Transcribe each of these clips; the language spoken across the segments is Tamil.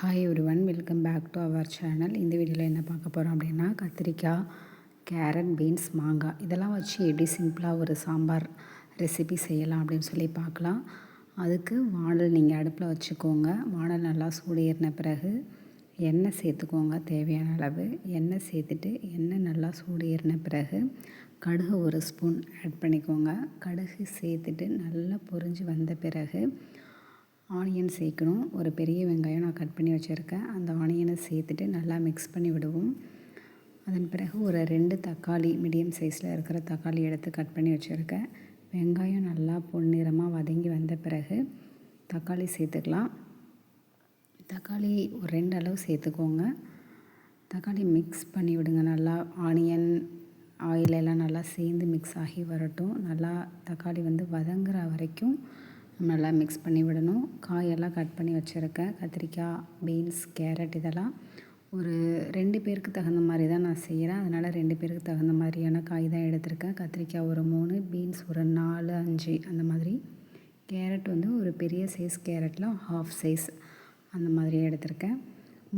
ஹாய் ஒரு one welcome back to our channel இந்த வீடியோவில் என்ன பார்க்க போகிறோம் அப்படின்னா கத்திரிக்காய் கேரட் பீன்ஸ் மாங்காய். இதெல்லாம் வச்சு எப்படி சிம்பிளாக ஒரு சாம்பார் ரெசிபி செய்யலாம் அப்படின்னு சொல்லி பார்க்கலாம். அதுக்கு வானல் நீங்கள் அடுப்பில் வச்சுக்கோங்க. வானல் நல்லா சூடு ஏறின பிறகு எண்ணெய் சேர்த்துக்கோங்க தேவையான அளவு. எண்ணெய் சேர்த்துட்டு எண்ணெய் நல்லா சூடு ஏறின பிறகு கடுகு ஒரு ஸ்பூன் ஆட் பண்ணிக்கோங்க. கடுகு சேர்த்துட்டு நல்லா பொரிஞ்சு வந்த பிறகு ஆனியன் சேர்க்கணும். ஒரு பெரிய வெங்காயம் நான் கட் பண்ணி வச்சுருக்கேன். அந்த ஆனியனை சேர்த்துட்டு நல்லா மிக்ஸ் பண்ணி விடுவோம். அதன் பிறகு ஒரு ரெண்டு தக்காளி மீடியம் சைஸில் இருக்கிற தக்காளி எடுத்து கட் பண்ணி வச்சுருக்கேன். வெங்காயம் நல்லா பொன்னிறமாக வதங்கி வந்த பிறகு தக்காளி சேர்த்துக்கலாம். தக்காளி ஒரு ரெண்டு அளவு சேர்த்துக்கோங்க. தக்காளி மிக்ஸ் பண்ணி விடுங்க. நல்லா ஆனியன் ஆயில் எல்லாம் நல்லா சேர்ந்து மிக்ஸ் ஆகி வரட்டும். நல்லா தக்காளி வந்து வதங்குற வரைக்கும் நல்லா மிக்ஸ் பண்ணி விடணும். காயெல்லாம் கட் பண்ணி வச்சுருக்கேன். கத்திரிக்காய் பீன்ஸ் கேரட் இதெல்லாம். ஒரு ரெண்டு பேருக்கு தகுந்த மாதிரி தான் நான் செய்கிறேன் அதனால் ரெண்டு பேருக்கு தகுந்த மாதிரியான காய் தான் எடுத்திருக்கேன். கத்திரிக்காய் ஒரு மூணு பீன்ஸ் ஒரு நாலு அஞ்சு அந்த மாதிரி. கேரட் வந்து ஒரு பெரிய சைஸ் கேரட்டில் ஹாஃப் சைஸ் அந்த மாதிரி எடுத்திருக்கேன்.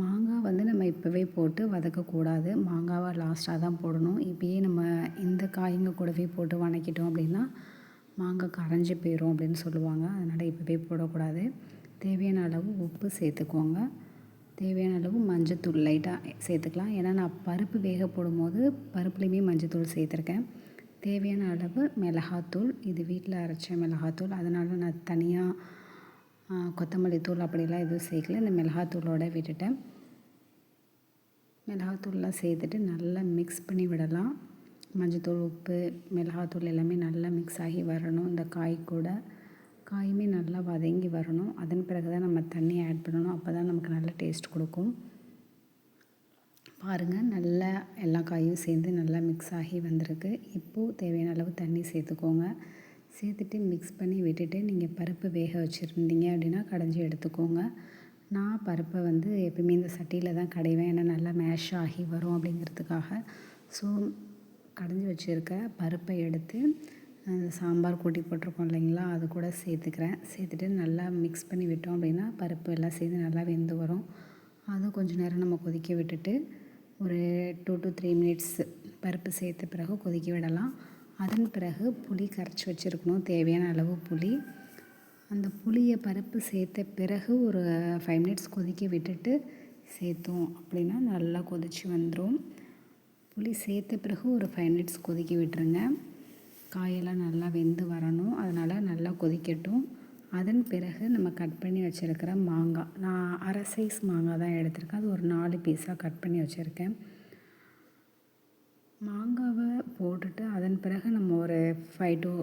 மாங்காய் வந்து நம்ம இப்போவே போட்டு வதக்கக்கூடாது. மாங்காவை லாஸ்ட்டாக தான் போடணும். இப்போயே நம்ம இந்த காய்ங்க கூடவே போட்டு வணக்கிட்டோம் அப்படின்னா மாங்காய் கரைஞ்சி போயிடும் அப்படின்னு சொல்லுவாங்க. அதனால் இப்போவே போடக்கூடாது. தேவையான அளவு உப்பு சேர்த்துக்கோங்க. தேவையான அளவு மஞ்சத்தூள் லைட்டாக சேர்த்துக்கலாம். ஏன்னா நான் பருப்பு வேக போடும்போது பருப்புலேயுமே மஞ்சத்தூள் சேர்த்துருக்கேன். தேவையான அளவு மிளகாத்தூள். இது வீட்டில் அரைச்ச மிளகாத்தூள். அதனால் நான் தனியாக கொத்தமல்லி தூள் அப்படிலாம் எதுவும் சேர்க்கல. இந்த மிளகாத்தூளோட விட்டுட்டேன். மிளகாத்தூள்லாம் சேர்த்துட்டு நல்லா மிக்ஸ் பண்ணி விடலாம். மஞ்சத்தூள் உப்பு மிளகாத்தூள் எல்லாமே நல்லா மிக்ஸ் ஆகி வரணும். இந்த காய் கூட காயுமே நல்லா வதங்கி வரணும். அதன் பிறகு தான் நம்ம தண்ணி ஆட் பண்ணணும். அப்போ தான் நமக்கு நல்ல டேஸ்ட் கொடுக்கும். பாருங்கள் நல்லா எல்லா காயும் சேர்ந்து நல்லா மிக்ஸ் ஆகி வந்திருக்கு. இப்போது தேவையான அளவு தண்ணி சேர்த்துக்கோங்க. சேர்த்துட்டு மிக்ஸ் பண்ணி விட்டுட்டு நீங்கள் பருப்பு வேக வச்சுருந்தீங்க அப்படின்னா கடைஞ்சி எடுத்துக்கோங்க. நான் பருப்பை வந்து எப்பயுமே இந்த சட்டியில் தான் கடைவேன். ஏன்னா நல்லா மேஷ் ஆகி வரும் அப்படிங்கிறதுக்காக. ஸோ கடைஞ்சி வச்சுருக்க பருப்பை எடுத்து சாம்பார் கூட்டி போட்டிருக்கோம் இல்லைங்களா? அது கூட சேர்த்துக்கிறேன். சேர்த்துட்டு நல்லா மிக்ஸ் பண்ணி விட்டோம் அப்படின்னா பருப்பு எல்லாம் சேர்ந்து நல்லா வெந்து வரும். அதுவும் கொஞ்சம் நேரம் நம்ம கொதிக்க விட்டுட்டு ஒரு டூ டு த்ரீ மினிட்ஸ் பருப்பு சேர்த்த பிறகு கொதிக்க விடலாம். அதன் பிறகு புளி கரைச்சி வச்சுருக்கணும். தேவையான அளவு புளி. அந்த புளியை பருப்பு சேர்த்த பிறகு ஒரு ஃபைவ் மினிட்ஸ் கொதிக்க விட்டுட்டு சேர்த்தோம் அப்படின்னா நல்லா கொதித்து வந்துடும் புளி சேர்த்த பிறகு ஒரு ஃபைவ் மினிட்ஸ் கொதிக்க விட்டுருங்க. காயெல்லாம் நல்லா வெந்து வரணும். அதனால் நல்லா கொதிக்கட்டும். அதன் பிறகு நம்ம கட் பண்ணி வச்சுருக்கிற மாங்காய். நான் அரை சைஸ் மாங்காய் தான் எடுத்திருக்கேன். அது ஒரு நாலு பீஸாக கட் பண்ணி வச்சுருக்கேன். மாங்காவை போட்டுட்டு அதன் பிறகு நம்ம ஒரு ஃபைவ் டு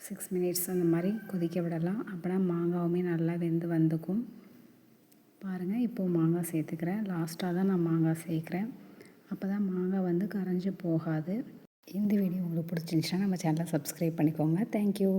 சிக்ஸ் மினிட்ஸ் அந்த மாதிரி கொதிக்க விடலாம். அப்போனா மாங்காவுமே நல்லா வெந்து வந்துக்கும். பாருங்கள் இப்போது மாங்காய் சேர்த்துக்கிறேன். லாஸ்ட்டாக தான் நான் மாங்காய் சேர்க்குறேன். அப்போ தான் மாங்காய் வந்து கரைஞ்சி போகாது. இந்த வீடியோ உங்களுக்கு பிடிச்சிருந்துச்சுன்னா நம்ம சேனலை சப்ஸ்கிரைப் பண்ணிக்கோங்க. தேங்க்யூ